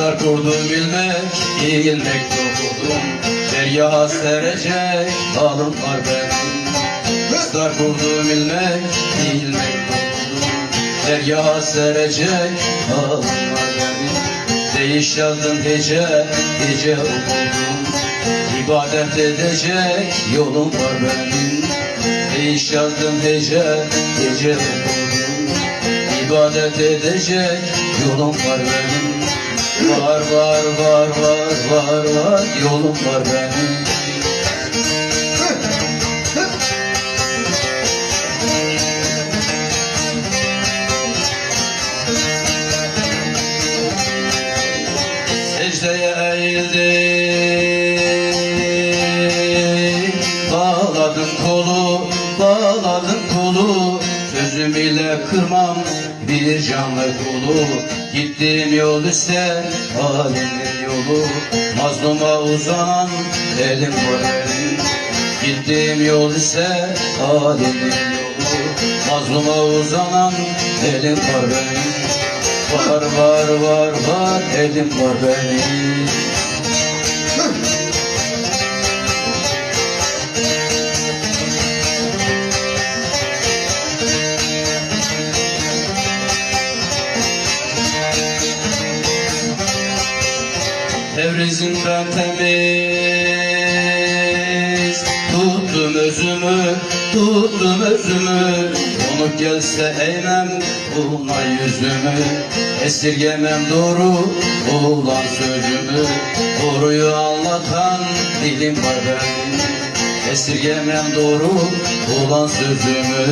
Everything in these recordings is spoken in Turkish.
Kızlar kurdu bilmek, eğilmek dokudum. Derya serecek alım var benim. Kızlar kurdu bilmek, Derya serecek var benim Değiş yazdım gece, gece okudum. İbadet edecek yolum var benim. Değiş yazdım gece, gece okudum. İbadet edecek yolum var benim. Var var var var var var yolum var benim Secdeye eğildi Bağladım kolu, bağladım kolu. Sözüm ile kırmam bir canlı kulu Gittiğim yol ise halimin yolu. Mazluma uzanan elim var elim Gittiğim yol ise halimin yolu. Mazluma uzanan elim var benim Var var var var elim var benim. Tebrizimden temiz Tuttum özümü, tuttum özümü. Onu gelse eğmem bulma yüzümü. Esirgemem doğru olan sözümü. Doğruyu anlatan dilim var benim. Esirgemem doğru olan sözümü.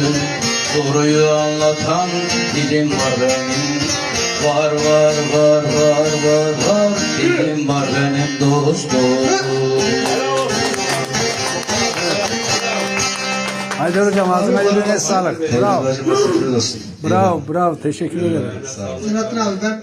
Doğruyu anlatan dilim var benim. Var var var var var var Dilim var benim dostum Haydar hocam ağzına yüreğine sağlık. Bravo. Bravo, bravo. Teşekkür ederim. Sağ olun. Abi ben